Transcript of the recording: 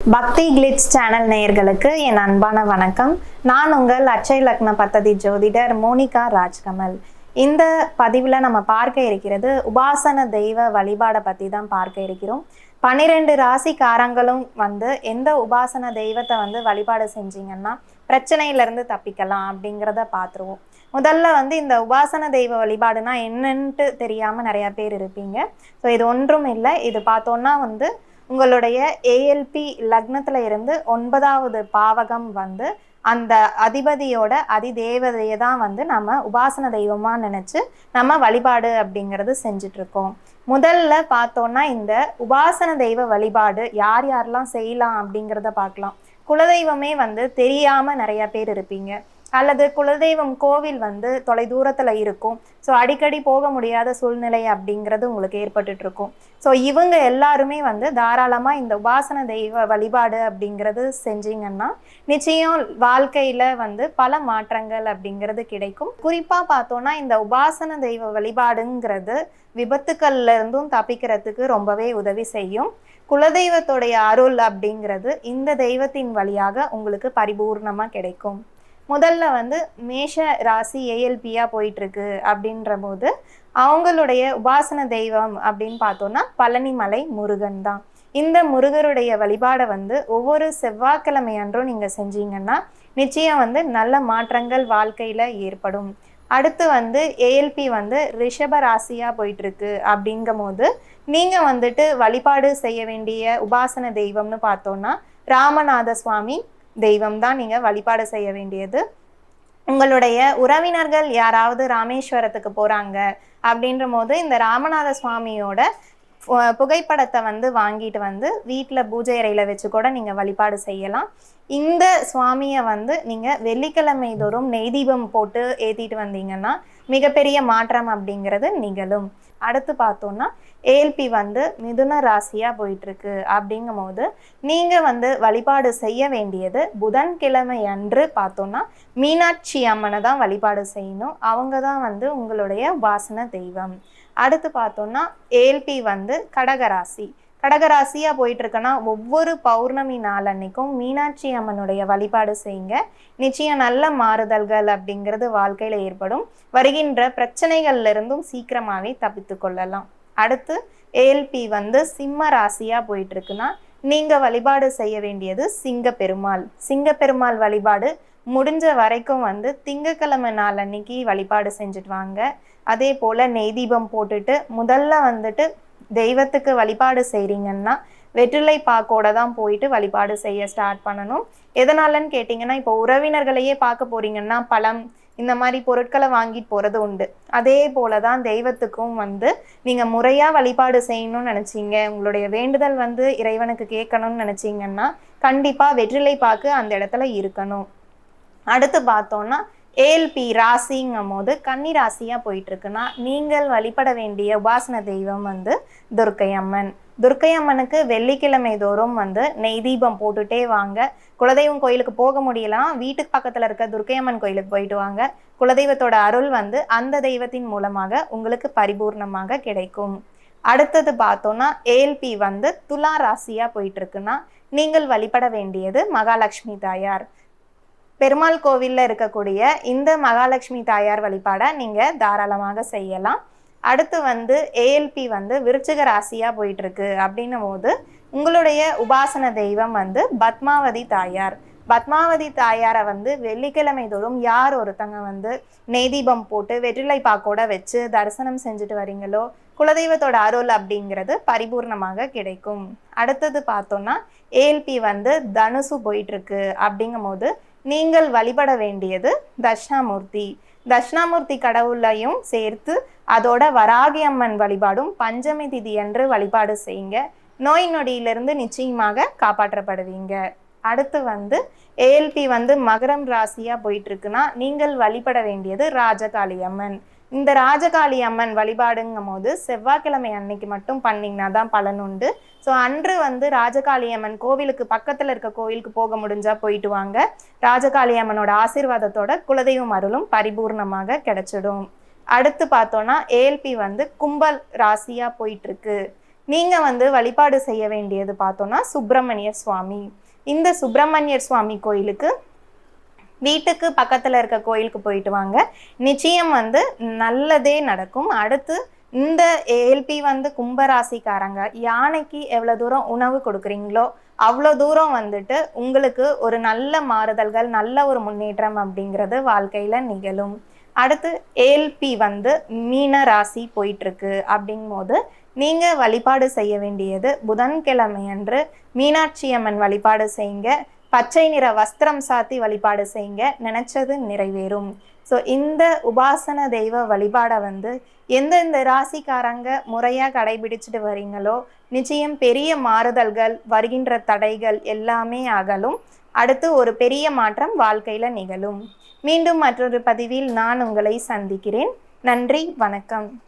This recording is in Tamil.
பக்தி கிளிட்ஸ் சேனல் நேயர்களுக்கு என் அன்பான வணக்கம். நான் உங்கள் அச்சய லக்ன பத்ததி ஜோதிடர் மோனிகா ராஜ்கமல். இந்த பதிவில் நம்ம பார்க்க இருக்கிறது உபாசன தெய்வ வழிபாடை பற்றி தான் பார்க்க இருக்கிறோம். பன்னிரெண்டு ராசிக்காரங்களும் வந்து எந்த உபாசன தெய்வத்தை வந்து வழிபாடு செஞ்சீங்கன்னா பிரச்சனையிலேருந்து தப்பிக்கலாம் அப்படிங்கிறத பார்த்துருவோம். முதல்ல வந்து இந்த உபாசன தெய்வ வழிபாடுனா என்னன்ட்டு தெரியாமல் நிறையா பேர் இருப்பீங்க. ஸோ இது ஒன்றும் இல்லை. இது பார்த்தோன்னா வந்து உங்களுடைய ஏஎல்பி லக்னத்துல இருந்து ஒன்பதாவது பாவகம் வந்து அந்த அதிபதியோட அதிதேவதையை தான் வந்து நம்ம உபாசன தெய்வமாக நினச்சி நம்ம வழிபாடு அப்படிங்கிறது செஞ்சிட்ருக்கோம் முதல்ல பார்த்தோன்னா இந்த உபாசன தெய்வ வழிபாடு யார் யாரெல்லாம் செய்யலாம் அப்படிங்கிறத பார்க்கலாம். குலதெய்வமே வந்து தெரியாமல் நிறைய பேர் இருப்பீங்க. அல்லது குலதெய்வம் கோவில் வந்து தொலைதூரத்துல இருக்கும். ஸோ அடிக்கடி போக முடியாத சூழ்நிலை அப்படிங்கிறது உங்களுக்கு ஏற்பட்டுட்டு இருக்கும் ஸோ இவங்க எல்லாருமே வந்து தாராளமா இந்த உபாசன தெய்வ வழிபாடு அப்படிங்கிறது செஞ்சீங்கன்னா நிச்சயம் வாழ்க்கையில வந்து பல மாற்றங்கள் அப்படிங்கிறது கிடைக்கும். குறிப்பா பார்த்தோம்னா இந்த உபாசன தெய்வ வழிபாடுங்கிறது விபத்துக்கள்ல இருந்தும் தப்பிக்கிறதுக்கு ரொம்பவே உதவி செய்யும். குலதெய்வத்துடைய அருள் அப்படிங்கிறது இந்த தெய்வத்தின் வழியாக உங்களுக்கு பரிபூர்ணமா கிடைக்கும். முதல்ல வந்து மேஷ ராசி ஏஎல்பியா போயிட்டு இருக்கு அப்படின்ற போது அவங்களுடைய உபாசன தெய்வம் அப்படின்னு பார்த்தோன்னா பழனிமலை முருகன் தான். இந்த முருகருடைய வழிபாடை வந்து ஒவ்வொரு செவ்வாய்க்கிழமை அன்றும் நீங்க செஞ்சீங்கன்னா நிச்சயம் வந்து நல்ல மாற்றங்கள் வாழ்க்கையில ஏற்படும். அடுத்து வந்து ஏஎல்பி வந்து ரிஷப ராசியா போயிட்டு இருக்கு அப்படிங்கும் போது நீங்க வந்துட்டு வழிபாடு செய்ய வேண்டிய உபாசன தெய்வம்னு பார்த்தோம்னா ராமநாத சுவாமி தெய்வம் தான் நீங்க வழிபாடு செய்ய வேண்டியது. உங்களுடைய உறவினர்கள் யாராவது ராமேஸ்வரத்துக்கு போறாங்க அப்படின்ற போது இந்த ராமநாத சுவாமியோட புகைப்படத்தை வந்து வாங்கிட்டு வந்து வீட்டில் பூஜை அறையில் வச்சு கூட நீங்கள் வழிபாடு செய்யலாம். இந்த சுவாமியை வந்து நீங்கள் வெள்ளிக்கிழமை தோறும் நெய் தீபம் போட்டு ஏற்றிட்டு வந்தீங்கன்னா மிகப்பெரிய மாற்றம் அப்படிங்கிறது நிகழும். அடுத்து பார்த்தோன்னா ஏல்பி வந்து மிதுன ராசியாக போயிட்டுருக்கு அப்படிங்கும் போது நீங்கள் வந்து வழிபாடு செய்ய வேண்டியது புதன்கிழமை அன்று பார்த்தோன்னா மீனாட்சி அம்மனை தான் வழிபாடு செய்யணும். அவங்க தான் வந்து உங்களுடைய வாசன தெய்வம். அடுத்து பார்த்தோம்னா ஏல்பி வந்து கடகராசி. கடகராசியாக போயிட்டுருக்கனா ஒவ்வொரு பௌர்ணமி நாள் அன்னைக்கும் மீனாட்சி அம்மனுடைய வழிபாடு செய்யுங்க. நிச்சயம் நல்ல மாறுதல்கள் அப்படிங்கிறது வாழ்க்கையில ஏற்படும். வருகின்ற பிரச்சனைகள்ல இருந்தும் சீக்கிரமாவே தப்பித்து கொள்ளலாம். அடுத்து ஏஎல்பி வந்து சிம்ம ராசியா போயிட்டு இருக்குன்னா நீங்க வழிபாடு செய்ய வேண்டியது சிங்க பெருமாள் சிங்க பெருமாள் வழிபாடு முடிஞ்ச வரைக்கும் வந்து திங்கக்கிழமை நாள் அன்னைக்கு வழிபாடு செஞ்சுட்டு வாங்க. அதே போல் நெய் தீபம் போட்டுட்டு முதல்ல வந்துட்டு தெய்வத்துக்கு வழிபாடு செய்கிறீங்கன்னா வெற்றிலை பாக்கோட தான் போயிட்டு வழிபாடு செய்ய ஸ்டார்ட் பண்ணணும். எதனாலன்னு கேட்டிங்கன்னா இப்போ உறவினர்களையே பார்க்க போறீங்கன்னா பழம் இந்த மாதிரி பொருட்களை வாங்கிட்டு போகிறது உண்டு. அதே போல தான் தெய்வத்துக்கும் வந்து நீங்கள் முறையாக வழிபாடு செய்யணும்னு நினச்சிங்க உங்களுடைய வேண்டுதல் வந்து இறைவனுக்கு கேட்கணும்னு நினச்சிங்கன்னா கண்டிப்பாக வெற்றிலை பாக்கு அந்த இடத்துல இருக்கணும். அடுத்து பார்த்தோம்னா ஏஎல்பி ராசிங்கும் போது கன்னி ராசியாக போயிட்டு இருக்குன்னா நீங்கள் வழிபட வேண்டிய உபாசன தெய்வம் வந்து துர்க்கை அம்மன் துர்க்கை அம்மனுக்கு வெள்ளிக்கிழமை தோறும் வந்து நெய் தீபம் போட்டுட்டே வாங்க. குலதெய்வம் கோயிலுக்கு போக முடியலன்னா வீட்டுக்கு பக்கத்தில் இருக்க துர்க்கை அம்மன் கோயிலுக்கு போயிட்டு வாங்க. குலதெய்வத்தோட அருள் வந்து அந்த தெய்வத்தின் மூலமாக உங்களுக்கு பரிபூர்ணமாக கிடைக்கும். அடுத்தது பார்த்தோன்னா ஏஎல்பி வந்து துலா ராசியாக போயிட்டு இருக்குன்னா நீங்கள் வழிபட வேண்டியது மகாலட்சுமி தாயார். பெருமாள் கோவிலில் இருக்கக்கூடிய இந்த மகாலட்சுமி தாயார் வழிபாடை நீங்கள் தாராளமாக செய்யலாம். அடுத்து வந்து ஏஎல்பி வந்து விருச்சிக ராசியாக போயிட்டுருக்கு அப்படின்னும் போது உங்களுடைய உபாசன தெய்வம் வந்து பத்மாவதி தாயார். பத்மாவதி தாயாரை வந்து வெள்ளிக்கிழமை தோறும் யார் ஒருத்தங்க வந்து நெய் தீபம் போட்டு வெற்றிலை பாக்கோட வச்சு தரிசனம் செஞ்சுட்டு வரீங்களோ குலதெய்வத்தோட அருள் அப்படிங்கிறது பரிபூர்ணமாக கிடைக்கும். அடுத்தது பார்த்தோம்னா ஏஎல்பி வந்து தனுசு போயிட்டு இருக்கு அப்படிங்கும் போது நீங்கள் வழிபட வேண்டியது தட்சிணாமூர்த்தி. தட்சிணாமூர்த்தி கடவுளையும் சேர்த்து அதோட வராகி அம்மன் வழிபாடும் பஞ்சமி திதி என்று வழிபாடு செய்யுங்க. நோய் நொடியிலிருந்து நிச்சயமாக காப்பாற்றப்படுவீங்க. அடுத்து வந்து ஏஎல்பி வந்து மகரம் ராசியாக போயிட்டு இருக்குன்னா நீங்கள் வழிபட வேண்டியது ராஜகாளி அம்மன். இந்த ராஜகாளி அம்மன் வழிபாடுங்கும் போது செவ்வாய்க்கிழமை அன்னைக்கு மட்டும் பண்ணிங்கன்னா தான் பலன் உண்டு. ஸோ அன்று வந்து ராஜகாளி அம்மன் கோவிலுக்கு பக்கத்தில் இருக்க கோவிலுக்கு போக முடிஞ்சா போயிட்டு வாங்க. ராஜகாளி அம்மனோட ஆசீர்வாதத்தோட குலதெய்வம் அருளும் பரிபூர்ணமாக கிடைச்சிடும். அடுத்து பார்த்தோன்னா ஏல்பி வந்து கும்பல் ராசியாக போயிட்டுருக்கு. நீங்கள் வந்து வழிபாடு செய்ய வேண்டியது பார்த்தோன்னா சுப்பிரமணியர் சுவாமி. இந்த சுப்பிரமணியர் சுவாமி கோயிலுக்கு வீட்டுக்கு பக்கத்தில் இருக்க கோயிலுக்கு போயிட்டு வாங்க. நிச்சயம் வந்து நல்லதே நடக்கும். அடுத்து இந்த ஏல்பி வந்து கும்பராசிக்காரங்க யானைக்கு எவ்வளோ தூரம் உணவு கொடுக்குறீங்களோ அவ்வளோ தூரம் வந்துட்டு உங்களுக்கு ஒரு நல்ல மாறுதல்கள் நல்ல ஒரு முன்னேற்றம் அப்படிங்கிறது வாழ்க்கையில் நிகழும். அடுத்து ஏல்பி வந்து மீன ராசி போயிட்டுருக்கு அப்படிங்கும்போது நீங்கள் வழிபாடு செய்ய வேண்டியது புதன்கிழமை அன்று மீனாட்சி அம்மன் வழிபாடு செய்யுங்க. பச்சை நிற வஸ்திரம் சாத்தி வழிபாடு செய்யுங்க. நினைச்சது நிறைவேறும். ஸோ இந்த உபாசன தெய்வ வழிபாடை வந்து எந்தெந்த ராசிக்காரங்க முறையாக கடைபிடிச்சிட்டு வரீங்களோ நிச்சயம் பெரிய மாறுதல்கள் வருகின்ற தடைகள் எல்லாமே அகலும். அடுத்து ஒரு பெரிய மாற்றம் வாழ்க்கையில் நிகழும். மீண்டும் மற்றொரு பதிவில் நான் உங்களை சந்திக்கிறேன். நன்றி வணக்கம்.